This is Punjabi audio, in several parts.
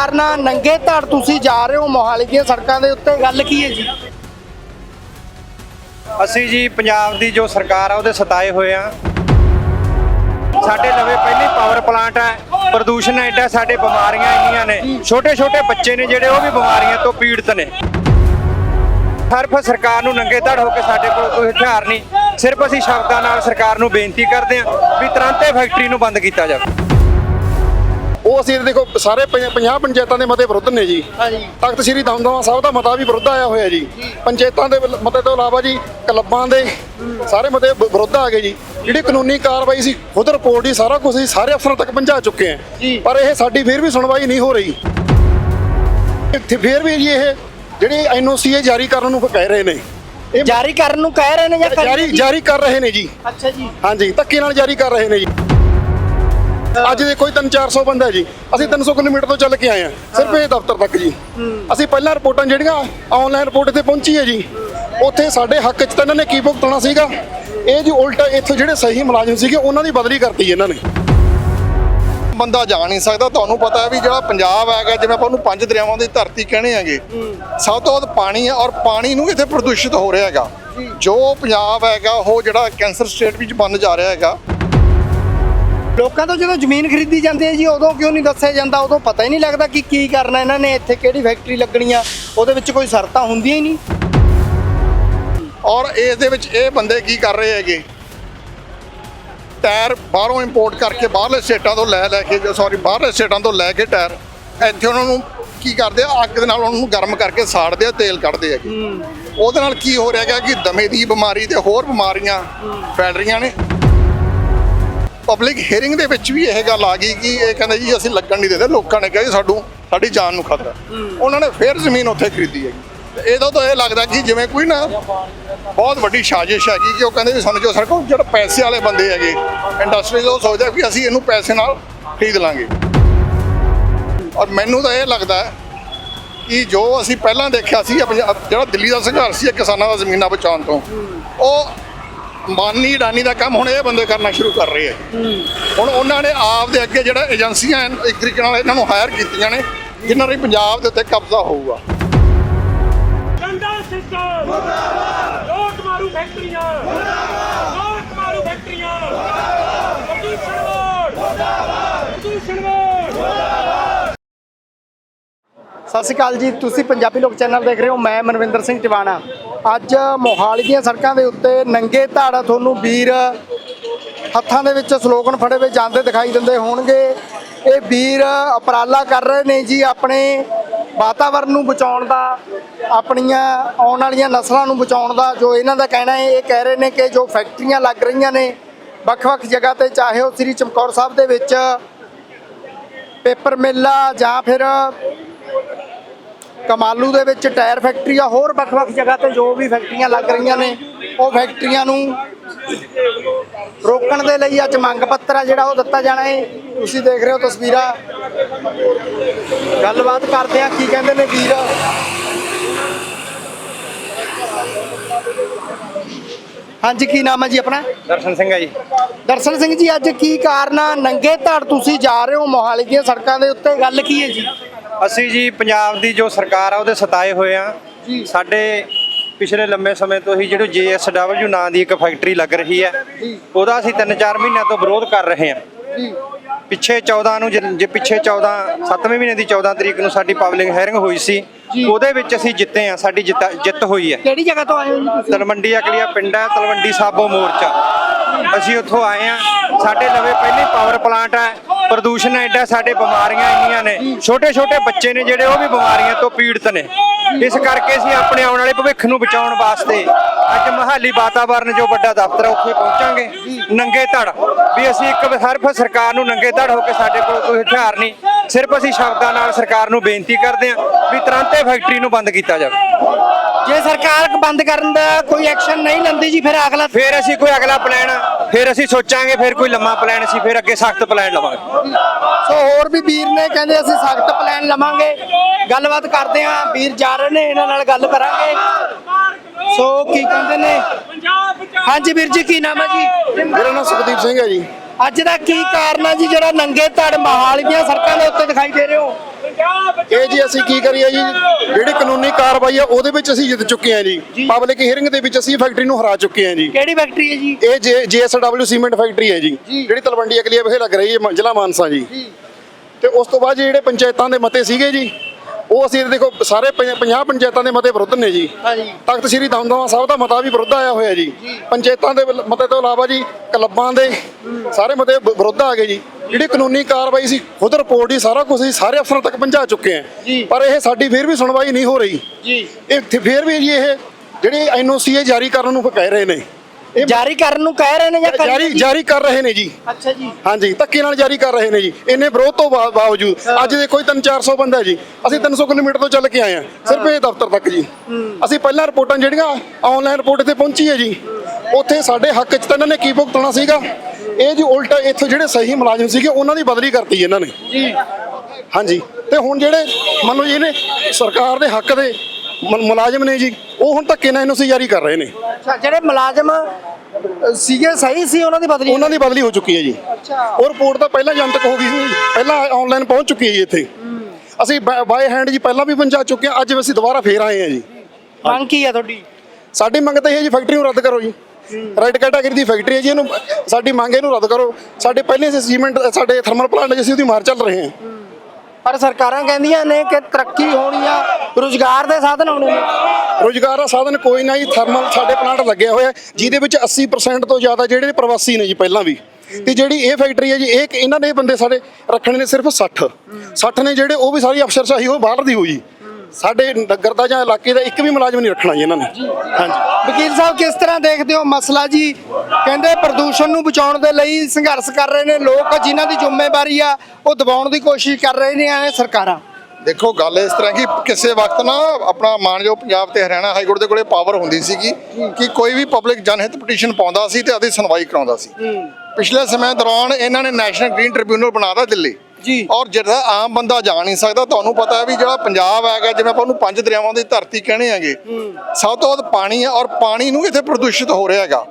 ਕਾਰਨ ਆ ਨੰਗੇ ਧੜ ਤੁਸੀਂ ਜਾ ਰਹੇ ਹੋ ਮੋਹਾਲੀ ਦੀਆਂ ਸੜਕਾਂ ਦੇ ਉੱਤੇ, ਗੱਲ ਕੀ ਹੈ ਜੀ? ਅਸੀਂ ਜੀ ਪੰਜਾਬ ਦੀ ਜੋ ਸਰਕਾਰ ਆ, ਉਹਦੇ ਸਤਾਏ ਹੋਏ ਆ। ਸਾਡੇ ਲਵੇ ਪਹਿਲੀ ਪਾਵਰ ਪਲਾਂਟ ਹੈ ਪ੍ਰਦੂਸ਼ਣ ਐਡਾ, ਸਾਡੇ ਬਿਮਾਰੀਆਂ ਇੰਨੀਆਂ ਨੇ। ਛੋਟੇ ਛੋਟੇ ਬੱਚੇ ਨੇ ਜਿਹੜੇ, ਉਹ ਵੀ ਬਿਮਾਰੀਆਂ ਤੋਂ ਪੀੜਤ ਨੇ। ਸਿਰਫ ਸਰਕਾਰ ਨੂੰ ਨੰਗੇ ਧੜ ਹੋ ਕੇ ਸਾਡੇ ਕੋਲ ਕੋਈ ਹਥਿਆਰ ਨਹੀਂ। ਸਿਰਫ ਅਸੀਂ ਸ਼ਬਦਾਂ ਨਾਲ ਸਰਕਾਰ ਨੂੰ ਬੇਨਤੀ ਕਰਦੇ ਹਾਂ ਵੀ ਤੁਰੰਤ ਇਹ ਫੈਕਟਰੀ ਨੂੰ ਬੰਦ ਕੀਤਾ ਜਾਵੇ। ਉਹ ਅਸੀਂ ਦੇਖੋ ਸਾਰੇ 50 ਪੰਚਾਇਤਾਂ ਦੇ ਮਤੇ ਵਿਰੁੱਧ ਨੇ ਜੀ। ਤਖਤ ਸ੍ਰੀ ਦਮਦਮਾ ਸਾਹਿਬ ਦਾ ਮਤਾ ਵੀ ਵਿਰੁੱਧ ਆਇਆ ਹੋਇਆ ਜੀ। ਪੰਚਾਇਤਾਂ ਦੇ ਮਤੇ ਤੋਂ ਇਲਾਵਾ ਜੀ ਕਲੱਬਾਂ ਦੇ ਸਾਰੇ ਮਤੇ ਵਿਰੁੱਧ ਆ ਗਏ ਜੀ। ਜਿਹੜੀ ਕਾਨੂੰਨੀ ਕਾਰਵਾਈ ਸੀ ਖੁਦ ਰਿਪੋਰਟ ਹੀ ਸਾਰਾ ਕੁਝ ਅਸੀਂ ਸਾਰੇ ਅਫਸਰਾਂ ਤੱਕ ਪਹੁੰਚਾ ਚੁੱਕੇ। ਹਾਂ ਪਰ ਇਹ ਸਾਡੀ ਫਿਰ ਵੀ ਸੁਣਵਾਈ ਨਹੀਂ ਹੋ ਰਹੀ। ਇੱਥੇ ਫਿਰ ਵੀ ਜੀ ਇਹ ਜਿਹੜੀ ਐਨਓਸੀ ਹੈ ਜਾਰੀ ਕਰਨ ਨੂੰ ਕਹਿ ਰਹੇ ਨੇ। ਇਹ ਜਾਰੀ ਕਰਨ ਨੂੰ ਕਹਿ ਰਹੇ ਨੇ ਜਾਂ ਜਾਰੀ? ਜਾਰੀ ਕਰ ਰਹੇ ਨੇ ਜੀ। ਅੱਛਾ ਜੀ। ਹਾਂਜੀ ਧੱਕੇ ਨਾਲ ਜਾਰੀ ਕਰ ਰਹੇ ਨੇ ਜੀ। ਅੱਜ ਦੇਖੋ ਜੀ 3-400 ਬੰਦਾ ਹੈ ਜੀ। ਅਸੀਂ 300 ਕਿਲੋਮੀਟਰ ਤੋਂ ਚੱਲ ਕੇ ਆਏ ਆ ਸਿਰਫ ਇਹ ਦਫ਼ਤਰ ਤੱਕ ਜੀ। ਅਸੀਂ ਪਹਿਲਾਂ ਰਿਪੋਰਟਾਂ ਜਿਹੜੀਆਂ ਆਨਲਾਈਨ ਰਿਪੋਰਟ ਇੱਥੇ ਪਹੁੰਚੀ ਹੈ ਜੀ ਉੱਥੇ ਸਾਡੇ ਹੱਕ 'ਚ ਤਾਂ ਇਹਨਾਂ ਨੇ ਕੀ ਭੁਗਤਣਾ ਸੀਗਾ? ਇਹ ਜੀ ਉਲਟਾ ਇੱਥੋਂ ਜਿਹੜੇ ਸਹੀ ਮੁਲਾਜ਼ਮ ਸੀਗੇ ਉਹਨਾਂ ਦੀ ਬਦਲੀ ਕਰਤੀ ਇਹਨਾਂ ਨੇ। ਬੰਦਾ ਜਾ ਨਹੀਂ ਸਕਦਾ ਤੁਹਾਨੂੰ ਪਤਾ ਹੈ ਵੀ ਜਿਹੜਾ ਪੰਜਾਬ ਹੈਗਾ ਜਿਵੇਂ ਆਪਾਂ ਉਹਨੂੰ ਪੰਜ ਦਰਿਆਵਾਂ ਦੀ ਧਰਤੀ ਕਹਿੰਦੇ ਹੈਗੇ ਸਭ ਤੋਂ ਵੱਧ ਪਾਣੀ ਹੈ ਔਰ ਪਾਣੀ ਨੂੰ ਇੱਥੇ ਪ੍ਰਦੂਸ਼ਿਤ ਹੋ ਰਿਹਾ ਹੈਗਾ। ਜੋ। ਪੰਜਾਬ ਹੈਗਾ ਉਹ ਜਿਹੜਾ ਕੈਂਸਰ ਸਟੇਟ ਵਿੱਚ ਬਣ ਜਾ ਰਿਹਾ ਹੈਗਾ ਲੋਕਾਂ ਤੋਂ ਜਦੋਂ ਜ਼ਮੀਨ ਖਰੀਦੀ ਜਾਂਦੀ ਹੈ ਜੀ ਉਦੋਂ ਕਿਉਂ ਨਹੀਂ ਦੱਸਿਆ ਜਾਂਦਾ? ਉਦੋਂ ਪਤਾ ਹੀ ਨਹੀਂ ਲੱਗਦਾ ਕਿ ਕੀ ਕਰਨਾ ਇਹਨਾਂ ਨੇ ਇੱਥੇ ਕਿਹੜੀ ਫੈਕਟਰੀ ਲੱਗਣੀ ਆ ਉਹਦੇ ਵਿੱਚ ਕੋਈ ਸ਼ਰਤਾਂ ਹੁੰਦੀਆਂ ਹੀ ਨਹੀਂ। ਔਰ ਇਸ ਦੇ ਵਿੱਚ ਇਹ ਬੰਦੇ ਕੀ ਕਰ ਰਹੇ ਹੈਗੇ? ਟਾਇਰ ਬਾਹਰੋਂ ਇੰਪੋਰਟ ਕਰਕੇ ਬਾਹਰਲੇ ਸਟੇਟਾਂ ਤੋਂ ਲੈ ਲੈ ਕੇ ਸੌਰੀ ਬਾਹਰਲੇ ਸਟੇਟਾਂ ਤੋਂ ਲੈ ਕੇ ਟਾਇਰ ਇੱਥੇ ਉਹਨਾਂ ਨੂੰ ਕੀ ਕਰਦੇ ਆ? ਅੱਗ ਦੇ ਨਾਲ ਉਹਨਾਂ ਨੂੰ ਗਰਮ ਕਰਕੇ ਸਾੜਦੇ ਆ ਤੇਲ ਕੱਢਦੇ ਹੈਗੇ। ਉਹਦੇ ਨਾਲ ਕੀ ਹੋ ਰਿਹਾ ਹੈਗਾ ਕਿ ਦਮੇ ਦੀ ਬਿਮਾਰੀ ਤੇ ਹੋਰ ਬਿਮਾਰੀਆਂ ਫੈਲ ਰਹੀਆਂ ਨੇ। ਪਬਲਿਕ ਹੀਅਰਿੰਗ ਦੇ ਵਿੱਚ ਵੀ ਇਹ ਗੱਲ ਆ ਗਈ ਕਿ ਇਹ ਕਹਿੰਦੇ ਜੀ ਅਸੀਂ ਲੱਗਣ ਨਹੀਂ ਦਿੰਦੇ। ਲੋਕਾਂ ਨੇ ਕਿਹਾ ਜੀ ਸਾਡੂ ਸਾਡੀ ਜਾਨ ਨੂੰ ਖਤਰਾ। ਉਹਨਾਂ ਨੇ ਫਿਰ ਜ਼ਮੀਨ ਉੱਥੇ ਖਰੀਦੀ ਹੈਗੀ। ਤੇ ਇਹਦਾ ਤਾਂ ਇਹ ਲੱਗਦਾ ਕਿ ਜਿਵੇਂ ਕੋਈ ਨਾ ਬਹੁਤ ਵੱਡੀ ਸਾਜ਼ਿਸ਼ ਹੈਗੀ ਕਿ ਉਹ ਕਹਿੰਦੇ ਵੀ ਸਾਨੂੰ ਜੋ ਸਰਕਾਰ ਜਿਹੜੇ ਪੈਸੇ ਵਾਲੇ ਬੰਦੇ ਹੈਗੇ ਇੰਡਸਟਰੀ ਉਹ ਸੋਚਦੇ ਵੀ ਅਸੀਂ ਇਹਨੂੰ ਪੈਸੇ ਨਾਲ ਖਰੀਦ ਲਾਂਗੇ। ਔਰ ਮੈਨੂੰ ਤਾਂ ਇਹ ਲੱਗਦਾ ਕਿ ਜੋ ਅਸੀਂ ਪਹਿਲਾਂ ਦੇਖਿਆ ਸੀ ਜਿਹੜਾ ਦਿੱਲੀ ਦਾ ਸੰਘਰਸ਼ ਸੀ ਕਿਸਾਨਾਂ ਦਾ ਜ਼ਮੀਨਾਂ ਬਚਾਉਣ ਤੋਂ ਉਹ ਅੰਬਾਨੀ ਅਡਾਨੀ ਦਾ ਕੰਮ ਹੁਣ ਇਹ ਬੰਦੇ ਕਰਨਾ ਸ਼ੁਰੂ ਕਰ ਰਹੇ ਆ। ਹੁਣ ਉਹਨਾਂ ਨੇ ਆਪ ਦੇ ਅੱਗੇ ਜਿਹੜਾ ਏਜੰਸੀਆਂ ਇੱਕ ਤਰੀਕੇ ਨਾਲ ਇਹਨਾਂ ਨੂੰ ਹਾਇਰ ਕੀਤੀਆਂ ਨੇ ਜਿਨ੍ਹਾਂ ਨੇ ਪੰਜਾਬ ਦੇ ਉੱਤੇ ਕਬਜ਼ਾ ਹੋਊਗਾ। ਗੰਦਾ ਸਿਸਟਮ ਮੁਰਦਾਬਾਦ ਲੋਕ ਮਾਰੂ ਫੈਕਟਰੀਆਂ। ਮੁਰਦਾਬਾਦ ਲੋਕ ਮਾਰੂ ਫੈਕਟਰੀਆਂ। ਮੁਰਦਾਬਾਦ ਪ੍ਰਦੂਸ਼ਣ ਬੋਰਡ ਮੁਰਦਾਬਾਦ ਪ੍ਰਦੂਸ਼ਣ ਬੋਰਡ ਸਤਿ ਸ਼੍ਰੀ ਅਕਾਲ ਜੀ ਤੁਸੀਂ ਪੰਜਾਬੀ ਲੋਕ ਚੈਨਲ ਦੇਖ ਰਹੇ ਹੋ ਮੈਂ ਮਨਵਿੰਦਰ ਸਿੰਘ ਟਿਵਾਣਾ। ਅੱਜ ਮੋਹਾਲੀ ਦੀਆਂ ਸੜਕਾਂ ਦੇ ਉੱਤੇ ਨੰਗੇ ਧਾੜਾ ਤੁਹਾਨੂੰ ਵੀਰ ਹੱਥਾਂ ਦੇ ਵਿੱਚ ਸਲੋਗਨ ਫੜੇ ਹੋਏ ਜਾਂਦੇ ਦਿਖਾਈ ਦਿੰਦੇ ਹੋਣਗੇ। ਇਹ ਵੀਰ ਉਪਰਾਲਾ ਕਰ ਰਹੇ ਨੇ ਜੀ ਆਪਣੇ ਵਾਤਾਵਰਣ ਨੂੰ ਬਚਾਉਣ ਦਾ, ਆਪਣੀਆਂ ਆਉਣ ਵਾਲੀਆਂ ਨਸਲਾਂ ਨੂੰ ਬਚਾਉਣ ਦਾ। ਜੋ ਇਹਨਾਂ ਦਾ ਕਹਿਣਾ ਹੈ, ਇਹ ਕਹਿ ਰਹੇ ਨੇ ਕਿ ਜੋ ਫੈਕਟਰੀਆਂ ਲੱਗ ਰਹੀਆਂ ਨੇ, ਵੱਖ-ਵੱਖ ਜਗ੍ਹਾ ਤੇ ਚਾਹੇ ਉਹ ਸ੍ਰੀ ਚਮਕੌਰ ਸਾਹਿਬ ਦੇ ਵਿੱਚ ਪੇਪਰ ਮਿੱਲ ਆ ਜਾਂ ਫਿਰ ਕਮਾਲੂ ਦੇ ਵਿੱਚ ਟਾਇਰ ਫੈਕਟਰੀ ਆ ਹੋਰ ਵੱਖ-ਵੱਖ ਜਗ੍ਹਾ ਤੇ ਜੋ ਵੀ ਫੈਕਟਰੀਆਂ ਲੱਗ ਰਹੀਆਂ ਨੇ ਉਹ ਫੈਕਟਰੀਆਂ ਨੂੰ ਰੋਕਣ ਦੇ ਲਈ ਅੱਜ ਮੰਗ ਪੱਤਰ ਆ ਜਿਹੜਾ ਉਹ ਦਿੱਤਾ ਜਾਣਾ ਹੈ ਤੁਸੀਂ ਦੇਖ ਰਹੇ ਹੋ ਤਸਵੀਰਾਂ। ਗੱਲਬਾਤ ਕਰਦੇ ਆ ਕੀ ਕਹਿੰਦੇ ਨੇ ਵੀਰ? ਹਾਂਜੀ ਕੀ ਨਾਮ ਹੈ ਜੀ ਆਪਣਾ? ਦਰਸ਼ਨ ਸਿੰਘ ਆ ਜੀ। ਦਰਸ਼ਨ ਸਿੰਘ ਜੀ ਅੱਜ ਕੀ ਕਾਰਨ ਨੰਗੇ ਧੜ ਤੁਸੀਂ ਜਾ ਰਹੇ ਹੋ ਮੋਹਾਲੀ ਦੀਆਂ ਸੜਕਾਂ ਦੇ ਉੱਤੇ। ਗੱਲ ਕੀ ਹੈ ਜੀ? ਅਸੀਂ ਜੀ ਪੰਜਾਬ ਦੀ ਜੋ ਸਰਕਾਰ ਆ ਉਹਦੇ ਸਤਾਏ ਹੋਏ ਆ। ਸਾਡੇ ਪਿਛਲੇ ਲੰਮੇ ਸਮੇਂ ਤੋਂ ਹੀ ਜਿਹੜੀ JSW ਨਾਂ ਦੀ ਇੱਕ ਫੈਕਟਰੀ ਲੱਗ ਰਹੀ ਹੈ ਉਹਦਾ ਅਸੀਂ 3-4 ਮਹੀਨਿਆਂ ਤੋਂ ਵਿਰੋਧ ਕਰ ਰਹੇ ਹਾਂ। ਪਿੱਛੇ 14 ਨੂੰ ਜੇ ਪਿੱਛੇ 14 7ਵੇਂ ਮਹੀਨੇ ਦੀ 14 ਤਰੀਕ ਨੂੰ ਸਾਡੀ ਪਬਲਿਕ ਹੈਰਿੰਗ ਹੋਈ ਸੀ ਉਹਦੇ ਵਿੱਚ ਅਸੀਂ ਜਿੱਤੇ ਆ ਸਾਡੀ ਜਿੱਤ ਹੋਈ ਹੈ। ਕਿਹੜੀ ਜਗ੍ਹਾ ਤੋਂ ਆਏ ਹੋ ਤਲਵੰਡੀ ਅਕਲੀਆ ਪਿੰਡ ਹੈ ਤਲਵੰਡੀ ਸਾਬੋ ਮੋਰਚਾ। ਅਸੀਂ ਉੱਥੋਂ ਆਏ ਆ ਸਾਡੇ ਲਵੇ ਪਹਿਲੀ ਪਾਵਰ ਪਲਾਂਟ ਹੈ ਪ੍ਰਦੂਸ਼ਣ ਐਡਾ ਸਾਡੇ ਬਿਮਾਰੀਆਂ ਇੰਨੀਆਂ ਨੇ। ਛੋਟੇ ਛੋਟੇ ਬੱਚੇ ਨੇ ਜਿਹੜੇ ਉਹ ਵੀ ਬਿਮਾਰੀਆਂ ਤੋਂ ਪੀੜਤ ਨੇ। ਇਸ ਕਰਕੇ ਅਸੀਂ ਆਪਣੇ ਆਉਣ ਵਾਲੇ ਭਵਿੱਖ ਨੂੰ ਬਚਾਉਣ ਵਾਸਤੇ ਅੱਜ ਮਹਾਲੀ ਵਾਤਾਵਰਨ ਜੋ ਵੱਡਾ ਦਫ਼ਤਰ ਹੈ ਉੱਥੇ ਪਹੁੰਚਾਂਗੇ। ਨੰਗੇ ਧੜ। ਵੀ ਅਸੀਂ ਇੱਕ ਸਿਰਫ ਸਰਕਾਰ ਨੂੰ ਨੰਗੇ ਧੜ ਹੋ ਕੇ ਸਾਡੇ ਕੋਲ ਕੋਈ ਹਥਿਆਰ ਨਹੀਂ। ਸਿਰਫ ਅਸੀਂ ਸ਼ਬਦਾਂ ਨਾਲ ਸਰਕਾਰ ਨੂੰ ਬੇਨਤੀ ਕਰਦੇ ਹਾਂ ਵੀ ਤੁਰੰਤ ਇਹ ਫੈਕਟਰੀ ਨੂੰ ਬੰਦ ਕੀਤਾ ਜਾਵੇ। ਜੇ ਸਰਕਾਰ ਬੰਦ ਕਰਨ ਦਾ ਕੋਈ ਐਕਸ਼ਨ ਨਹੀਂ ਲੈਂਦੀ ਜੀ ਫਿਰ ਅਗਲਾ ਫਿਰ ਅਸੀਂ ਕੋਈ ਅਗਲਾ ਪਲਾਨ ਫਿਰ ਅਸੀਂ ਸੋਚਾਂਗੇ ਫਿਰ ਕੋਈ ਲੰਮਾ ਪਲਾਨ ਅਸੀਂ ਫਿਰ ਅੱਗੇ ਸਖਤ ਪਲਾਨ ਲਵਾਂਗੇ। ਸੋ ਹੋਰ ਵੀ ਵੀਰ ਨੇ ਕਹਿੰਦੇ ਅਸੀਂ ਸਖਤ ਪਲਾਨ ਲਵਾਂਗੇ। ਗੱਲਬਾਤ ਕਰਦੇ ਆਂ ਵੀਰ ਜਾ ਰਹੇ ਨੇ ਇਹਨਾਂ ਨਾਲ ਗੱਲ ਕਰਾਂਗੇ। ਸੋ ਕੀ ਕਹਿੰਦੇ ਨੇ? ਹਾਂਜੀ ਵੀਰ ਜੀ ਕੀ ਨਾਮ ਹੈ ਜੀ? ਮੇਰਾ ਨਾਮ ਸੁਖਦੀਪ ਸਿੰਘ ਹੈ ਜੀ। ਅੱਜ ਦਾ ਕੀ ਕਾਰਨ ਹੈ ਜੀ ਜਿਹੜਾ ਨੰਗੇ ਧੜ ਮਹਾਲੀ ਦੀਆਂ ਸੜਕਾਂ ਦੇ ਉੱਤੇ ਦਿਖਾਈ ਦੇ ਰਹੇ ਹੋ? ਇਹ ਜੀ ਅਸੀਂ ਕੀ ਕਰੀਏ ਜੀ? ਜਿਹੜੀ ਕਾਨੂੰਨੀ ਕਾਰਵਾਈ ਆ ਉਹਦੇ ਵਿੱਚ ਅਸੀਂ ਜਿੱਤ ਚੁੱਕੇ ਹਾਂ ਜੀ। ਪਬਲਿਕ ਹੀਅਰਿੰਗ ਦੇ ਵਿੱਚ ਅਸੀਂ ਫੈਕਟਰੀ ਨੂੰ ਹਰਾ ਚੁੱਕੇ ਹਾਂ ਜੀ। ਕਿਹੜੀ ਫੈਕਟਰੀ ਹੈ ਜੀ? ਇਹ ਜੀਐਸਡਬਲਯੂ ਸੀਮੈਂਟ ਫੈਕਟਰੀ ਹੈ ਜੀ। ਜਿਹੜੀ ਤਲਵੰਡੀ ਅਕਲੀਆ ਵਿਖੇ ਲੱਗ ਰਹੀ ਹੈ ਜ਼ਿਲ੍ਹਾ ਮਾਨਸਾ ਜੀ। ਤੇ ਉਸ ਤੋਂ ਬਾਅਦ ਜਿਹੜੇ ਪੰਚਾਇਤਾਂ ਦੇ ਮਤੇ ਸੀਗੇ ਜੀ ਉਹ ਅਸੀਂ ਦੇਖੋ ਸਾਰੇ 50 ਪੰਚਾਇਤਾਂ ਦੇ ਮਤੇ ਵਿਰੁੱਧ ਨੇ ਜੀ। ਤਖਤ ਸ੍ਰੀ ਦਮਦਮਾ ਸਾਹਿਬ ਦਾ ਮਤਾ ਵੀ ਵਿਰੁੱਧ ਆਇਆ ਹੋਇਆ ਜੀ। ਪੰਚਾਇਤਾਂ ਦੇ ਮਤੇ ਤੋਂ ਇਲਾਵਾ ਜੀ ਕਲੱਬਾਂ ਦੇ ਸਾਰੇ ਮਤੇ ਵਿਰੁੱਧ ਆ ਗਏ ਜੀ। ਜਿਹੜੀ ਕਾਨੂੰਨੀ ਕਾਰਵਾਈ ਸੀ ਖੁਦ ਰਿਪੋਰਟ ਹੀ ਸਾਰਾ ਕੁਝ ਅਸੀਂ ਸਾਰੇ ਅਫਸਰਾਂ ਤੱਕ ਪਹੁੰਚਾ ਚੁੱਕੇ। ਹਾਂ ਪਰ ਇਹ ਸਾਡੀ ਫਿਰ ਵੀ ਸੁਣਵਾਈ ਨਹੀਂ ਹੋ ਰਹੀ। ਜੀ। ਇਹ ਫਿਰ ਵੀ ਜੀ ਇਹ ਜਿਹੜੇ ਐਨਓਸੀਏ ਜਾਰੀ ਕਰਨ ਨੂੰ ਕਹਿ ਰਹੇ ਨੇ। ਇਹ ਜਾਰੀ ਕਰਨ ਨੂੰ ਕਹਿ ਰਹੇ ਨੇ ਜਾਂ ਜਾਰੀ ਜਾਰੀ ਕਰ ਰਹੇ ਨੇ ਜੀ। ਅੱਛਾ ਜੀ। ਹਾਂਜੀ ਧੱਕੇ ਨਾਲ ਜਾਰੀ ਕਰ ਰਹੇ ਨੇ ਜੀ। ਇੰਨੇ ਵਿਰੋਧ ਤੋਂ ਬਾਵਜੂਦ ਅੱਜ ਦੇ ਕੋਈ 3-400 ਬੰਦਾ ਜੀ। ਅਸੀਂ 300 ਕਿਲੋਮੀਟਰ ਤੋਂ ਚੱਲ ਕੇ ਆਏ ਆ ਸਿਰਫ ਇਹ ਦਫ਼ਤਰ ਤੱਕ ਜੀ। ਅਸੀਂ ਪਹਿਲਾਂ ਰਿਪੋਰਟਾਂ ਜਿਹੜੀਆਂ ਆਨਲਾਈਨ ਰਿਪੋਰਟ ਤੇ ਪਹੁੰਚੀ ਹੈ ਜੀ। ਉੱਥੇ ਸਾਡੇ ਹੱਕ 'ਚ ਤਾਂ ਇਹਨਾਂ ਨੇ ਕੀ ਭੁਗਤਣਾ ਸੀਗਾ? ਇਹ ਜੀ ਉਲਟਾ ਇੱਥੇ ਜਿਹੜੇ ਸਹੀ ਮੁਲਾਜ਼ਮ ਸੀਗੇ ਉਹਨਾਂ ਦੀ ਬਦਲੀ ਕਰਤੀ ਇਹਨਾਂ ਨੇ। ਜੀ। ਹਾਂਜੀ। ਤੇ ਹੁਣ ਜਿਹੜੇ ਮੰਨ ਲਓ ਜੀ ਇਹਨੇ ਸਰਕਾਰ ਦੇ ਹੱਕ ਦੇ ਮੁ- ਮੁਲਾਜ਼ਮ ਨੇ ਜੀ ਉਹ ਹੁਣ ਧੱਕੇ ਨਾਲ ਇਹਨੂੰ ਜਾਰੀ ਕਰ ਰਹੇ ਨੇ। ਅੱਛਾ ਜਿਹੜੇ ਮੁਲਾਜ਼ਮ ਅ, ਸੀਗੇ ਸਹੀ ਸੀ ਉਹਨਾਂ ਦੀ ਬਦਲੀ? ਉਹਨਾਂ ਦੀ ਬਦਲੀ ਹੋ ਚੁੱਕੀ ਹੈ ਜੀ। ਅੱਛਾ। ਉਹ ਰਿਪੋਰਟ ਤਾਂ ਪਹਿਲਾਂ ਜਨਤਕ ਹੋ ਗਈ ਸੀ ਪਹਿਲਾਂ ਆਨਲਾਈਨ ਪਹੁੰਚ ਚੁੱਕੀ ਹੈ ਜੀ ਇੱਥੇ। ਅਸੀਂ ਬਾਏ ਹੈਂਡ ਜੀ ਪਹਿਲਾਂ ਵੀ ਪਹੁੰਚਾ ਚੁੱਕੇ ਹਾਂ ਅੱਜ ਅਸੀਂ ਦੁਬਾਰਾ ਫੇਰ ਆਏ ਹਾਂ ਜੀ। ਮੰਗ ਕੀ ਹੈ ਤੁਹਾਡੀ? ਸਾਡੀ ਮੰਗ ਤਾਂ ਇਹ ਹੈ ਜੀ ਫੈਕਟਰੀ ਨੂੰ ਰੱਦ ਕਰੋ ਜੀ। ਰਾਈਟ ਕੈਟਾਗਰੀ ਦੀ ਫੈਕਟਰੀ ਹੈ ਜੀ ਇਹਨੂੰ ਸਾਡੀ ਮੰਗ ਇਹਨੂੰ ਰੱਦ ਕਰੋ। ਸਾਡੇ ਪਹਿਲੇ ਸੇ ਸੀਮੈਂਟ ਸਾਡੇ ਥਰਮਲ ਪਲਾਂਟ ਜਿਸੀ ਉਹਦੀ ਮਾਰ ਚੱਲ ਰਹੇ ਹਾਂ। ਪਰ ਸਰਕਾਰਾਂ ਕਹਿੰਦੀਆਂ ਨੇ ਕਿ ਤਰੱਕੀ ਹੋਣੀ ਆ ਰੋਜ਼ਗਾਰ ਦੇ ਸਾਧਨ ਆਉਣੇ ਨੇ। ਰੋਜ਼ਗਾਰ ਦਾ ਸਾਧਨ ਕੋਈ ਨਾ ਜੀ ਥਰਮਲ ਸਾਡੇ ਪਲਾਂਟ ਲੱਗਿਆ ਹੋਇਆ ਜਿਹਦੇ ਵਿੱਚ 80% ਤੋਂ ਜ਼ਿਆਦਾ ਜਿਹੜੇ ਪ੍ਰਵਾਸੀ ਨੇ ਜੀ ਪਹਿਲਾਂ ਵੀ। ਤੇ ਜਿਹੜੀ ਇਹ ਫੈਕਟਰੀ ਹੈ ਜੀ ਇਹ ਇਹਨਾਂ ਨੇ ਬੰਦੇ ਸਾਡੇ ਰੱਖਣੇ ਨੇ ਸਿਰਫ 60 60 ਨੇ ਜਿਹੜੇ ਉਹ ਵੀ ਸਾਰੀ ਅਫਸਰਸ਼ਾਹੀ ਉਹ ਬਾਹਰ ਦੀ ਹੋਈ ਸਾਡੇ ਨਗਰ ਦਾ ਜਾਂ ਇਲਾਕੇ ਦਾ ਇੱਕ ਵੀ ਮੁਲਾਜ਼ਮ ਨਹੀਂ ਰੱਖਣਾ ਜੀ ਇਹਨਾਂ ਨੇ। ਹਾਂਜੀ। ਵਕੀਲ ਸਾਹਿਬ ਕਿਸ ਤਰ੍ਹਾਂ ਦੇਖਦੇ ਹੋ ਮਸਲਾ ਜੀ? ਕਹਿੰਦੇ ਪ੍ਰਦੂਸ਼ਣ ਨੂੰ ਬਚਾਉਣ ਦੇ ਲਈ ਸੰਘਰਸ਼ ਕਰ ਰਹੇ ਨੇ ਲੋਕ ਜਿਨ੍ਹਾਂ ਦੀ ਜ਼ਿੰਮੇਵਾਰੀ ਆ ਉਹ ਦਬਾਉਣ ਦੀ ਕੋਸ਼ਿਸ਼ ਕਰ ਰਹੇ ਨੇ ਇਹ ਸਰਕਾਰਾਂ। ਦੇਖੋ ਗੱਲ ਇਸ ਤਰ੍ਹਾਂ ਕਿ ਕਿਸੇ ਵਕਤ ਨਾ ਆਪਣਾ ਮਾਨਯੋਗ ਪੰਜਾਬ ਤੇ ਹਰਿਆਣਾ ਹਾਈ ਕੋਰਟ ਦੇ ਕੋਲੇ ਪਾਵਰ ਹੁੰਦੀ ਸੀਗੀ ਕਿ ਕੋਈ ਵੀ ਪਬਲਿਕ ਜਨਹਿਤ ਪਟੀਸ਼ਨ ਪਾਉਂਦਾ ਸੀ ਤੇ ਉਹਦੀ ਸੁਣਵਾਈ ਕਰਾਉਂਦਾ ਸੀ। ਪਿਛਲੇ ਸਮੇਂ ਦੌਰਾਨ ਇਹਨਾਂ ਨੇ ਨੈਸ਼ਨਲ ਗ੍ਰੀਨ ਟ੍ਰਿਬਿਊਨਲ ਬਣਾਤਾ ਦਿੱਲੀ। ਜੀ। ਔਰ ਜਿਹੜਾ ਆਮ ਬੰਦਾ ਜਾ ਨਹੀਂ ਸਕਦਾ ਤੁਹਾਨੂੰ ਪਤਾ ਹੈ ਵੀ ਜਿਹੜਾ ਪੰਜਾਬ ਹੈਗਾ ਜਿਵੇਂ ਆਪਾਂ ਉਹਨੂੰ ਪੰਜ ਦਰਿਆਵਾਂ ਦੀ ਧਰਤੀ ਕਹਿੰਦੇ ਹੈਗੇ ਸਭ ਤੋਂ ਵੱਧ ਪਾਣੀ ਹੈ ਔਰ ਪਾਣੀ ਨੂੰ ਇੱਥੇ ਪ੍ਰਦੂਸ਼ਿਤ ਹੋ ਰਿਹਾ ਹੈਗਾ।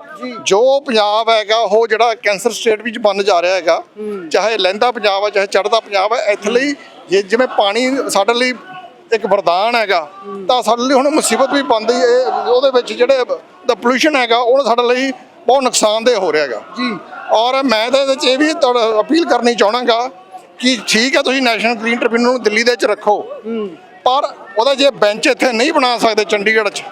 ਜੋ। ਪੰਜਾਬ ਹੈਗਾ ਉਹ ਜਿਹੜਾ ਕੈਂਸਰ ਸਟੇਟ ਵਿੱਚ ਬਣ ਜਾ ਰਿਹਾ ਹੈਗਾ ਚਾਹੇ ਲਹਿੰਦਾ ਪੰਜਾਬ ਹੈ ਚਾਹੇ ਚੜ੍ਹਦਾ ਪੰਜਾਬ ਹੈ ਇੱਥੇ ਲਈ ਜੇ ਜਿਵੇਂ ਪਾਣੀ ਸਾਡੇ ਲਈ ਇੱਕ ਵਰਦਾਨ ਹੈਗਾ ਤਾਂ ਸਾਡੇ ਲਈ ਹੁਣ ਮੁਸੀਬਤ ਵੀ ਬਣਦੀ ਹੈ। ਉਹਦੇ ਵਿੱਚ ਜਿਹੜੇ ਦਾ ਪੋਲੂਸ਼ਨ ਹੈਗਾ ਉਹ ਸਾਡੇ ਲਈ ਬਹੁਤ ਨੁਕਸਾਨਦੇਹ ਹੋ ਰਿਹਾ ਹੈਗਾ। ਜੀ। ਔਰ ਮੈਂ ਤਾਂ ਇਹਦੇ ਚ ਇਹ ਵੀ ਅਪੀਲ ਕਰਨੀ ਚਾਹਣਾਗਾ ਕਿ ਠੀਕ ਹੈ ਤੁਸੀਂ ਨੈਸ਼ਨਲ ਗ੍ਰੀਨ ਟ੍ਰਿਬਿਊਨਲ ਨੂੰ ਦਿੱਲੀ ਦੇ ਵਿੱਚ ਰੱਖੋ। ਪਰ ਉਹਦਾ ਜੇ ਬੈਂਚ ਇੱਥੇ ਨਹੀਂ ਬਣਾ ਸਕਦੇ ਚੰਡੀਗੜ੍ਹ 'ਚ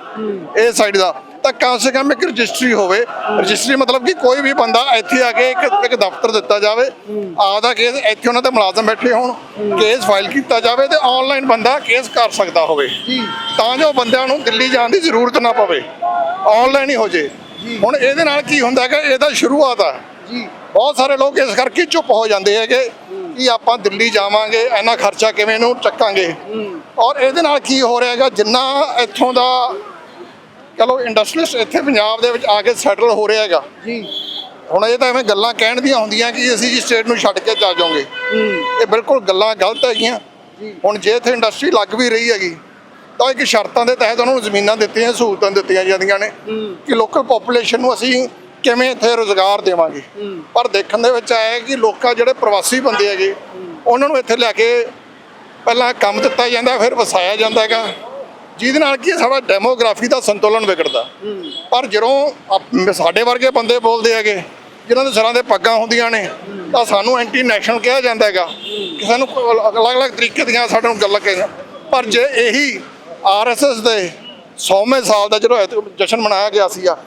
ਇਹ ਸਾਈਡ ਦਾ ਤਾਂ ਕਮ ਸੇ ਕਮ ਇੱਕ ਰਜਿਸਟਰੀ ਹੋਵੇ। ਰਜਿਸਟਰੀ ਮਤਲਬ ਕਿ ਕੋਈ ਵੀ ਬੰਦਾ ਇੱਥੇ ਆ ਕੇ ਇੱਕ ਇੱਕ ਦਫ਼ਤਰ ਦਿੱਤਾ ਜਾਵੇ। ਆਪਦਾ ਕੇਸ ਇੱਥੇ ਉਹਨਾਂ ਦੇ ਮੁਲਾਜ਼ਮ ਬੈਠੇ ਹੋਣ ਕੇਸ ਫਾਈਲ ਕੀਤਾ ਜਾਵੇ ਤੇ ਆਨਲਾਈਨ ਬੰਦਾ ਕੇਸ ਕਰ ਸਕਦਾ ਹੋਵੇ। ਤਾਂ ਜੋ ਬੰਦਿਆਂ ਨੂੰ ਦਿੱਲੀ ਜਾਣ ਦੀ ਜ਼ਰੂਰਤ ਨਾ ਪਵੇ। ਆਨਲਾਈਨ ਹੀ ਹੋ ਜੇ। ਹੁਣ ਇਹਦੇ ਨਾਲ ਕੀ ਹੁੰਦਾ ਹੈਗਾ ਇਹਦਾ ਸ਼ੁਰੂਆਤ ਆ। ਬਹੁਤ ਸਾਰੇ ਲੋਕ ਇਸ ਕਰਕੇ ਚੁੱਪ ਹੋ ਜਾਂਦੇ ਹੈਗੇ। ਕਿ ਆਪਾਂ ਦਿੱਲੀ ਜਾਵਾਂਗੇ ਇੰਨਾ ਖਰਚਾ ਕਿਵੇਂ ਨੂੰ ਚੱਕਾਂਗੇ? ਔਰ ਇਹਦੇ ਨਾਲ ਕੀ ਹੋ ਰਿਹਾ ਹੈਗਾ ਜਿੰਨਾ ਇੱਥੋਂ ਦਾ ਚਲੋ ਇੰਡਸਟਰੀਅਲਿਸਟ ਇੱਥੇ ਪੰਜਾਬ ਦੇ ਵਿੱਚ ਆ ਕੇ ਸੈਟਲ ਹੋ ਰਿਹਾ ਹੈਗਾ। ਜੀ। ਹੁਣ ਇਹ ਤਾਂ ਐਵੇਂ ਗੱਲਾਂ ਕਹਿਣ ਦੀਆਂ ਹੁੰਦੀਆਂ ਕਿ ਅਸੀਂ ਜੀ ਸਟੇਟ ਨੂੰ ਛੱਡ ਕੇ ਚੱਲ ਜਾਵਾਂਗੇ ਇਹ ਬਿਲਕੁਲ ਗੱਲਾਂ ਗਲਤ ਹੈਗੀਆਂ। ਹੁਣ ਜੇ ਇੱਥੇ ਇੰਡਸਟਰੀ ਲੱਗ ਵੀ ਰਹੀ ਹੈਗੀ ਤਾਂ ਇੱਕ ਸ਼ਰਤਾਂ ਦੇ ਤਹਿਤ ਉਹਨਾਂ ਨੂੰ ਜ਼ਮੀਨਾਂ ਦਿੱਤੀਆਂ ਸਹੂਲਤਾਂ ਦਿੱਤੀਆਂ ਜਾਂਦੀਆਂ ਨੇ ਕਿ ਲੋਕਲ ਪੋਪੂਲੇਸ਼ਨ ਨੂੰ ਅਸੀਂ ਕਿਵੇਂ ਇੱਥੇ ਰੋਜ਼ਗਾਰ ਦੇਵਾਂਗੇ? ਪਰ ਦੇਖਣ ਦੇ ਵਿੱਚ ਆਇਆ ਕਿ ਲੋਕਾਂ ਜਿਹੜੇ ਪ੍ਰਵਾਸੀ ਬੰਦੇ ਹੈਗੇ ਉਹਨਾਂ ਨੂੰ ਇੱਥੇ ਲੈ ਕੇ ਪਹਿਲਾਂ ਕੰਮ ਦਿੱਤਾ ਜਾਂਦਾ ਫਿਰ ਵਸਾਇਆ ਜਾਂਦਾ ਹੈਗਾ। ਜਿਹਦੇ ਨਾਲ ਕੀ ਸਾਡਾ ਡੈਮੋਗ੍ਰਾਫੀ ਦਾ ਸੰਤੁਲਨ ਵਿਗੜਦਾ। ਪਰ ਜਦੋਂ ਸਾਡੇ ਵਰਗੇ ਬੰਦੇ ਬੋਲਦੇ ਹੈਗੇ ਜਿਨ੍ਹਾਂ ਦੇ ਸਿਰਾਂ ਦੇ ਪੱਗਾਂ ਹੁੰਦੀਆਂ ਨੇ ਤਾਂ ਸਾਨੂੰ ਐਂਟੀ ਨੈਸ਼ਨਲ ਕਿਹਾ ਜਾਂਦਾ ਹੈਗਾ। ਕਿ ਸਾਨੂੰ ਅਲੱਗ-ਅਲੱਗ ਤਰੀਕੇ ਦੀਆਂ ਸਾਡੇ ਨੂੰ ਗੱਲਾਂ ਕਹੀਆਂ। ਪਰ ਜੇ ਇਹੀ ਆਰਐਸਐਸ ਦੇ 100ਵੇਂ ਸਾਲ ਦਾ ਜਦੋਂ ਜਸ਼ਨ ਮਨਾਇਆ ਗਿਆ ਸੀਗਾ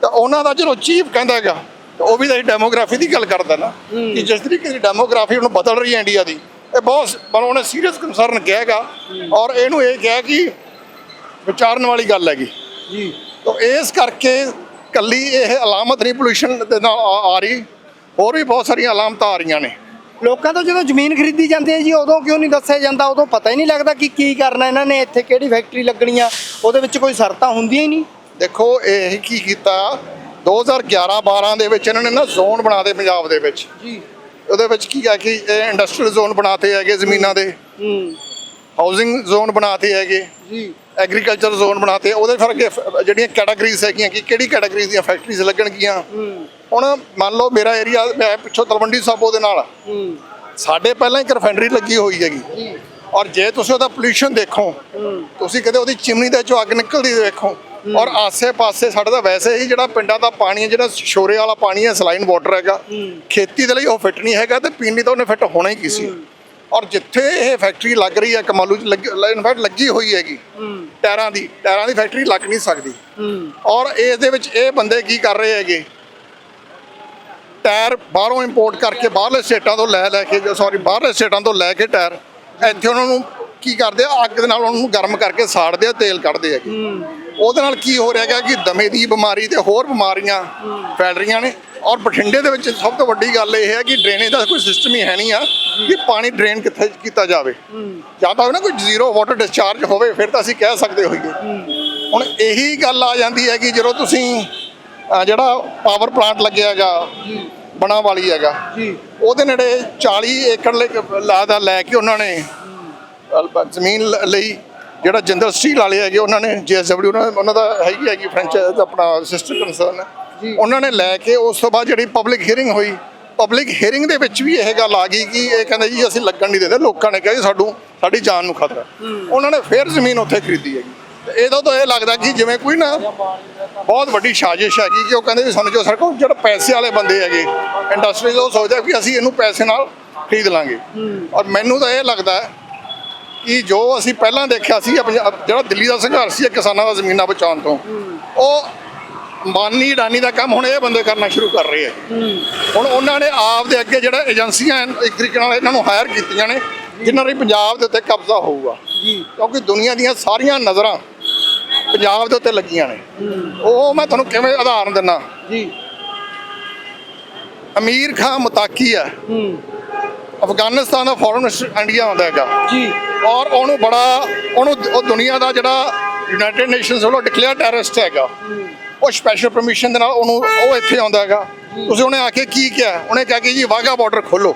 ਤਾਂ ਉਹਨਾਂ ਦਾ ਜਦੋਂ ਚੀਫ ਕਹਿੰਦਾ ਹੈਗਾ ਤਾਂ ਉਹ ਵੀ ਤਾਂ ਡੈਮੋਗ੍ਰਾਫੀ ਦੀ ਗੱਲ ਕਰਦਾ ਨਾ ਕਿ ਜਿਸ ਤਰੀਕੇ ਦੀ ਡੈਮੋਗ੍ਰਾਫੀ ਹੁਣ ਬਦਲ ਰਹੀ ਹੈ ਇੰਡੀਆ ਦੀ ਇਹ ਬਹੁਤ ਪਰ ਉਹਨੇ ਸੀਰੀਅਸ ਕੰਸਰਨ ਕਿਹਾਗਾ ਔਰ ਇਹਨੂੰ ਇਹ ਕਿਹਾ ਕਿ ਵਿਚਾਰਨ ਵਾਲੀ ਗੱਲ ਹੈਗੀ। ਜੀ। ਤਾਂ ਇਸ ਕਰਕੇ ਕੱਲੀ ਇਹ ਅਲਾਮਤ ਨਹੀਂ ਪੋਲੂਸ਼ਨ ਦੇ ਨਾਲ ਆ ਆ ਰਹੀ ਹੋਰ ਵੀ ਬਹੁਤ ਸਾਰੀਆਂ ਅਲਾਮਤਾਂ ਆ ਰਹੀਆਂ ਨੇ। ਲੋਕਾਂ ਤੋਂ ਜਦੋਂ ਜ਼ਮੀਨ ਖਰੀਦੀ ਜਾਂਦੀ ਹੈ ਜੀ ਉਦੋਂ ਕਿਉਂ ਨਹੀਂ ਦੱਸਿਆ ਜਾਂਦਾ? ਉਦੋਂ ਪਤਾ ਹੀ ਨਹੀਂ ਲੱਗਦਾ ਕਿ ਕੀ ਕਰਨਾ ਇਹਨਾਂ ਨੇ ਇੱਥੇ ਕਿਹੜੀ ਫੈਕਟਰੀ ਲੱਗਣੀ ਆ ਉਹਦੇ ਵਿੱਚ ਕੋਈ ਸ਼ਰਤਾਂ ਹੁੰਦੀਆਂ ਹੀ ਨਹੀਂ। ਦੇਖੋ ਇਹ ਕੀ ਕੀਤਾ? 2011-12 ਦੇ ਵਿੱਚ ਇਹਨਾਂ ਨੇ ਨਾ ਜ਼ੋਨ ਬਣਾਦੇ ਪੰਜਾਬ ਦੇ ਵਿੱਚ। ਜੀ। ਉਹਦੇ ਵਿੱਚ ਕੀ ਹੈ ਕਿ ਇਹ ਇੰਡਸਟਰੀਅਲ ਜ਼ੋਨ ਬਣਾਤੇ ਹੈਗੇ ਜ਼ਮੀਨਾਂ ਦੇ। ਹੂੰ। ਹਾਊਸਿੰਗ ਜ਼ੋਨ ਬਣਾਤੇ ਹੈਗੇ। ਜੀ। ਐਗਰੀਕਲਚਰ ਜ਼ੋਨ ਬਣਾਤੇ। ਉਹਦੇ ਫਿਰ ਅੱਗੇ ਫ- ਜਿਹੜੀਆਂ ਕੈਟਾਗਰੀਜ਼ ਹੈਗੀਆਂ ਕਿ ਕਿਹੜੀ ਕੈਟਾਗਰੀ ਦੀਆਂ ਫੈਕਟਰੀਜ਼ ਲੱਗਣਗੀਆਂ। ਹੁਣ ਮੰਨ ਲਓ ਮੇਰਾ ਏਰੀਆ ਮੈਂ ਪਿੱਛੋਂ ਤਲਵੰਡੀ ਸਾਬੋ ਦੇ ਨਾਲ। ਸਾਡੇ ਪਹਿਲਾਂ ਇੱਕ ਰਿਫਾਈਨਰੀ ਲੱਗੀ ਹੋਈ ਹੈਗੀ। ਜੀ। ਔਰ ਜੇ ਤੁਸੀਂ ਉਹਦਾ ਪੋਲੂਸ਼ਨ ਦੇਖੋ ਤੁਸੀਂ ਕਦੇ ਉਹਦੀ ਚਿਮਨੀ ਦੇ ਚੋਂ ਅੱਗ ਨਿਕਲਦੀ ਦੇਖੋ। ਔਰ ਆਸੇ-ਪਾਸੇ ਸਾਡਾ ਤਾਂ ਵੈਸੇ ਹੀ ਜਿਹੜਾ ਪਿੰਡਾਂ ਦਾ ਪਾਣੀ ਹੈ ਜਿਹੜਾ ਸ਼ੋਰੇ ਵਾਲਾ ਪਾਣੀ ਹੈ ਸਲਾਈਨ ਵਾਟਰ ਹੈਗਾ ਖੇਤੀ ਦੇ ਲਈ ਉਹ ਫਿੱਟ ਨਹੀਂ ਹੈਗਾ ਤੇ ਪੀਣ ਲਈ ਤਾਂ ਉਹਨੇ ਫਿੱਟ ਹੋਣਾ ਹੀ ਕੀ ਸੀ। ਔਰ ਜਿੱਥੇ ਇਹ ਫੈਕਟਰੀ ਲੱਗ ਰਹੀ ਹੈ ਕਮਾਲੂ ਚ ਇਨਫੈਕਟ ਲੱਗੀ ਹੋਈ ਹੈਗੀ ਟਾਇਰਾਂ ਦੀ ਟਾਇਰਾਂ ਦੀ ਫੈਕਟਰੀ ਲੱਗ ਨਹੀਂ ਸਕਦੀ। ਔਰ ਇਸ ਦੇ ਵਿੱਚ ਇਹ ਬੰਦੇ ਕੀ ਕਰ ਰਹੇ ਹੈਗੇ? ਟਾਇਰ ਬਾਹਰੋਂ ਇੰਪੋਰਟ ਕਰਕੇ ਬਾਹਰਲੇ ਸਟੇਟਾਂ ਤੋਂ ਲੈ ਲੈ ਕੇ ਸੌਰੀ ਬਾਹਰਲੇ ਸਟੇਟਾਂ ਤੋਂ ਲੈ ਕੇ ਟਾਇਰ ਇੱਥੇ ਉਹਨਾਂ ਨੂੰ ਕੀ ਕਰਦੇ ਆ ਅੱਗ ਦੇ ਨਾਲ ਉਹਨਾਂ ਨੂੰ ਗਰਮ ਕਰਕੇ ਸਾੜਦੇ ਆ ਤੇਲ ਕੱਢਦੇ ਆ ਉਹਦੇ ਨਾਲ ਕੀ ਹੋ ਰਿਹਾ ਹੈਗਾ ਕਿ ਦਮੇ ਦੀ ਬਿਮਾਰੀ ਤੇ ਹੋਰ ਬਿਮਾਰੀਆਂ ਫੈਲ ਰਹੀਆਂ ਨੇ ਔਰ ਬਠਿੰਡੇ ਦੇ ਵਿੱਚ ਸਭ ਤੋਂ ਵੱਡੀ ਗੱਲ ਇਹ ਹੈ ਕਿ ਡਰੇਨੇਜ ਦਾ ਕੋਈ ਸਿਸਟਮ ਹੀ ਹੈ ਨਹੀਂ ਆ ਕਿ ਪਾਣੀ ਡਰੇਨ ਕਿੱਥੇ ਕੀਤਾ ਜਾਵੇ। ਜਾਂ ਤਾਂ ਨਾ ਕੋਈ ਜ਼ੀਰੋ ਵਾਟਰ ਡਿਸਚਾਰਜ ਹੋਵੇ ਫਿਰ ਤਾਂ ਅਸੀਂ ਕਹਿ ਸਕਦੇ ਹੋਈਏ। ਹੁਣ ਇਹੀ ਗੱਲ ਆ ਜਾਂਦੀ ਹੈ ਕਿ ਜਦੋਂ ਤੁਸੀਂ ਜਿਹੜਾ ਪਾਵਰ ਪਲਾਂਟ ਲੱਗਿਆ ਹੈਗਾ ਬਣਾ ਵਾਲੀ ਹੈਗਾ ਉਹਦੇ ਨੇੜੇ 40 ਏਕੜ ਲੈ- ਲਾ ਦਾ ਲੈ ਕੇ ਉਹਨਾਂ ਨੇ ਜ਼ਮੀਨ ਲਈ। ਜਿਹੜਾ ਜਿੰਦਲ ਸਟੀਲ ਵਾਲੇ ਹੈਗੇ ਉਹਨਾਂ ਨੇ ਜੀਐਸਡਬਲਯੂ ਉਹਨਾਂ ਦਾ ਹੈਗੀ ਹੈਗੀ ਫਰੈਂਚਾਈਜ਼ ਆਪਣਾ ਸਿਸਟਰ ਕੰਸਰਨ ਉਹਨਾਂ ਨੇ ਲੈ ਕੇ ਉਸ ਤੋਂ ਬਾਅਦ ਜਿਹੜੀ ਪਬਲਿਕ ਹੀਅਰਿੰਗ ਹੋਈ ਪਬਲਿਕ ਹੀਅਰਿੰਗ ਦੇ ਵਿੱਚ ਵੀ ਇਹ ਗੱਲ ਆ ਗਈ ਕਿ ਇਹ ਕਹਿੰਦੇ ਜੀ ਅਸੀਂ ਲੱਗਣ ਨਹੀਂ ਦਿੰਦੇ ਲੋਕਾਂ ਨੇ ਕਿਹਾ ਜੀ ਸਾਡੂ ਸਾਡੀ ਜਾਨ ਨੂੰ ਖਤਰਾ। ਉਹਨਾਂ ਨੇ ਫੇਰ ਜ਼ਮੀਨ ਉੱਥੇ ਖਰੀਦੀ ਹੈਗੀ। ਇਹਦਾ ਤਾਂ ਇਹ ਲੱਗਦਾ ਕਿ ਜਿਵੇਂ ਕੋਈ ਨਾ ਬਹੁਤ ਵੱਡੀ ਸਾਜ਼ਿਸ਼ ਹੈਗੀ ਕਿ ਉਹ ਕਹਿੰਦੇ ਵੀ ਸਾਨੂੰ ਜੋ ਸਰਕਾਰ ਜਿਹੜੇ ਪੈਸੇ ਵਾਲੇ ਬੰਦੇ ਹੈਗੇ ਇੰਡਸਟਰੀ ਉਹ ਸੋਚਦਾ ਕਿ ਅਸੀਂ ਇਹਨੂੰ ਪੈਸੇ ਨਾਲ ਖਰੀਦ ਲਾਂਗੇ। ਔਰ ਮੈਨੂੰ ਤਾਂ ਇਹ ਲੱਗਦਾ ਹੈ ਕਿ ਜੋ ਅਸੀਂ ਪਹਿਲਾਂ ਦੇਖਿਆ ਸੀ ਪੰਜਾਬ- ਜਿਹੜਾ ਦਿੱਲੀ ਦਾ ਸੰਘਰਸ਼ ਸੀ ਇਹ ਕਿਸਾਨਾਂ ਦਾ ਜ਼ਮੀਨਾਂ ਬਚਾਉਣ ਤੋਂ। ਉਹ ਮਾਨੀ ਡਾਨੀ ਦਾ ਕੰਮ ਹੁਣ ਇਹ ਬੰਦੇ ਕਰਨਾ ਸ਼ੁਰੂ ਕਰ ਰਹੇ ਆ। ਹੁਣ ਉਹਨਾਂ ਨੇ ਆਪ ਦੇ ਅੱਗੇ ਜਿਹੜਾ ਏਜੰਸੀਆਂ ਹਨ, ਇੱਕ ਤਰੀਕੇ ਨਾਲ ਇਹਨਾਂ ਨੂੰ ਹਾਇਰ ਕੀਤੀਆਂ ਨੇ ਜਿਨ੍ਹਾਂ ਦੀ ਪੰਜਾਬ ਦੇ ਉੱਤੇ ਕਬਜ਼ਾ ਹੋਊਗਾ। ਕਿਉਂਕਿ ਦੁਨੀਆ ਦੀਆਂ ਸਾਰੀਆਂ ਨਜ਼ਰਾਂ ਪੰਜਾਬ ਦੇ ਉੱਤੇ ਲੱਗੀਆਂ ਨੇ। ਉਹ ਮੈਂ ਤੁਹਾਨੂੰ ਕਿਵੇਂ ਉਦਾਹਰਨ ਦਿੰਨਾ ਜੀ। ਅਮੀਰ ਖਾਨ ਮੁਤਾਕੀ ਹੈ। ਅਫਗਾਨਿਸਤਾਨ ਦਾ ਫੋਰਨ ਮਿਨਿਸਟਰ ਇੰਡੀਆ ਆਉਂਦਾ ਹੈਗਾ। ਜੀ। ਔਰ ਉਹਨੂੰ ਬੜਾ, ਉਹਨੂੰ ਉਹ ਦੁਨੀਆ ਦਾ ਜਿਹੜਾ ਯੂਨਾਈਟਿਡ ਨੇਸ਼ਨਸ ਵੱਲੋਂ ਡਿਕਲੇਅਰ ਟੈਰਰਿਸਟ ਹੈਗਾ। ਉਹ ਸਪੈਸ਼ਲ ਪਰਮਿਸ਼ਨ ਦੇ ਨਾਲ ਉਹਨੂੰ, ਉਹ ਇੱਥੇ ਆਉਂਦਾ ਹੈਗਾ। ਤੁਸੀਂ ਉਹਨੇ ਆ ਕੇ ਕੀ ਕਿਹਾ? ਉਹਨੇ ਕਿਹਾ ਕਿ ਜੀ ਵਾਗਾ ਬਾਰਡਰ ਖੋਲੋ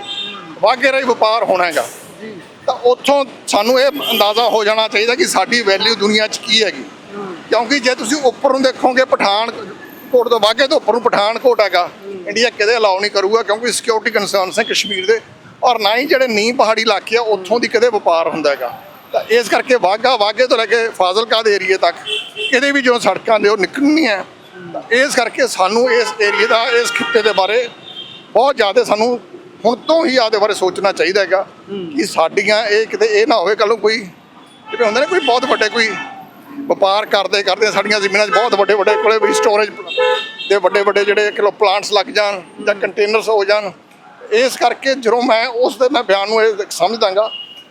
ਵਾਗੇ ਰਾਹੀਂ ਵਪਾਰ ਹੋਣਾ ਹੈਗਾ। ਤਾਂ ਉੱਥੋਂ ਸਾਨੂੰ ਇਹ ਅੰਦਾਜ਼ਾ ਹੋ ਜਾਣਾ ਚਾਹੀਦਾ ਕਿ ਸਾਡੀ ਵੈਲਿਊ ਦੁਨੀਆ 'ਚ ਕੀ ਹੈਗੀ। ਕਿਉਂਕਿ ਜੇ ਤੁਸੀਂ ਉੱਪਰ ਨੂੰ ਦੇਖੋਗੇ ਪਠਾਨਕੋਟ ਤੋਂ ਵਾਗੇ ਤੋਂ ਉੱਪਰ ਨੂੰ ਪਠਾਨਕੋਟ ਹੈਗਾ। ਇੰਡੀਆ ਕਿਤੇ ਅਲਾਉ ਨਹੀਂ ਕਰੂਗਾ ਕਿਉਂਕਿ ਸਿਕਿਉਰਿਟੀ ਕੰਸਰਨਸ ਨੇ ਕਸ਼ਮੀਰ ਦੇ। ਔਰ ਨਾ ਹੀ ਜਿਹੜੇ ਨੀ ਪਹਾੜੀ ਇਲਾਕੇ ਆ, ਉੱਥੋਂ ਦੀ ਕਦੇ ਵਪਾਰ ਹੁੰਦਾ ਹੈਗਾ। ਤਾਂ ਇਸ ਕਰਕੇ ਵਾਗਾ ਵਾਗੇ ਤੋਂ ਲੈ ਕੇ ਫਾਜ਼ਿਲਕਾ ਦੇ ਏਰੀਏ ਤੱਕ ਕਿਤੇ ਵੀ ਜੋ ਸੜਕਾਂ ਦੇ ਉਹ ਨਿਕਲਣੀਆਂ। ਤਾਂ ਇਸ ਕਰਕੇ ਸਾਨੂੰ ਇਸ ਏਰੀਏ ਦਾ, ਇਸ ਖਿੱਤੇ ਦੇ ਬਾਰੇ ਬਹੁਤ ਜ਼ਿਆਦਾ ਸਾਨੂੰ ਹੁਣ ਤੋਂ ਹੀ ਆਦੇ ਬਾਰੇ ਸੋਚਣਾ ਚਾਹੀਦਾ ਹੈਗਾ ਕਿ ਸਾਡੀਆਂ ਇਹ ਕਿਤੇ ਇਹ ਨਾ ਹੋਵੇ ਕੱਲ ਨੂੰ ਕੋਈ ਜਿਵੇਂ ਹੁੰਦੇ ਨੇ, ਕੋਈ ਬਹੁਤ ਵੱਡੇ ਕੋਈ ਵਪਾਰ ਕਰਦੇ ਕਰਦੇ ਸਾਡੀਆਂ ਜ਼ਮੀਨਾਂ 'ਚ ਬਹੁਤ ਵੱਡੇ ਵੱਡੇ ਕੋਲੇ ਵੀ ਸਟੋਰੇਜ ਦੇ ਵੱਡੇ ਵੱਡੇ ਜਿਹੜੇ ਕਿਲੋ ਪਲਾਂਟਸ ਲੱਗ ਜਾਣ ਜਾਂ ਕੰਟੇਨਰਸ ਹੋ ਜਾਣ ਇਸ ਕਰਕੇ ਜਦੋਂ ਮੈਂ ਉਸ ਦੇ ਮੈਂ ਬਿਆਨ ਨੂੰ ਇਹ ਸਮਝਦਾਗਾ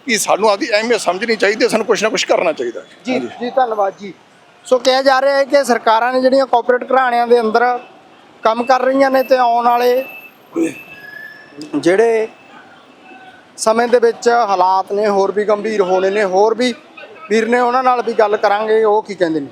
ਕਿ ਸਾਨੂੰ ਆਪਦੀ ਅਹਿਮੀਅਤ ਸਮਝਣੀ ਚਾਹੀਦੀ ਸਾਨੂੰ ਕੁਝ ਨਾ ਕੁਝ ਕਰਨਾ ਚਾਹੀਦਾ ਜੀ ਜੀ ਧੰਨਵਾਦ ਜੀ। ਸੋ ਕਿਹਾ ਜਾ ਰਿਹਾ ਹੈ ਕਿ ਸਰਕਾਰਾਂ ਨੇ ਜਿਹੜੀਆਂ ਕਾਰਪੋਰੇਟ ਘਰਾਣਿਆਂ ਦੇ ਅੰਦਰ ਕੰਮ ਕਰ ਰਹੀਆਂ ਨੇ ਤੇ ਆਉਣ ਵਾਲੇ ਜਿਹੜੇ ਸਮੇਂ ਦੇ ਵਿੱਚ ਹਾਲਾਤ ਨੇ ਹੋਰ ਵੀ ਗੰਭੀਰ ਹੋਣੇ ਨੇ ਹੋਰ ਵੀ ਵੀਰ ਨੇ ਉਹਨਾਂ ਨਾਲ ਵੀ ਗੱਲ ਕਰਾਂਗੇ ਉਹ ਕੀ ਕਹਿੰਦੇ ਨੇ?